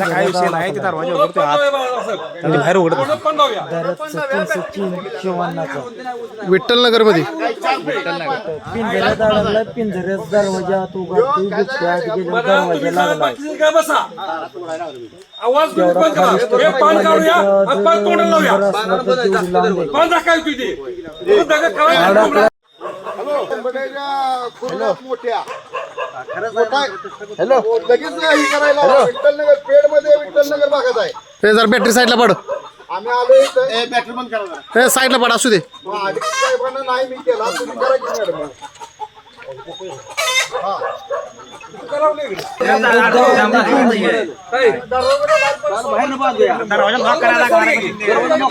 काय विषय नाही ते दरवाजा उघडतो आत आणि बाहेर उघडत विठ्ठलमध्ये पिंजऱ्यात दरवाजा आत उघडतो दरवाजा लागला. आवाज पान काढूया पान लावूया पान दाखवाय तुझी दगा खावा हॅलो. लगेच हे करायला विठ्ठलनगर पेड. मध्ये विठ्ठलनगर भागात आहे हे जर बॅटरी साईडला पड आम्ही आलो इथं बॅटरी बंद करा हे साईडला पड असू दे साहेबांना नाही मी केला तुम्ही करा की मॅडम दरवाजा करायला लागला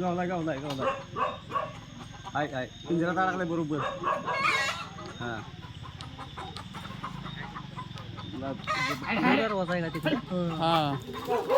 गावला गावला गावला. आहे आहे पिंजरात अडकलाय बरोबर? हा. सरपंच ही.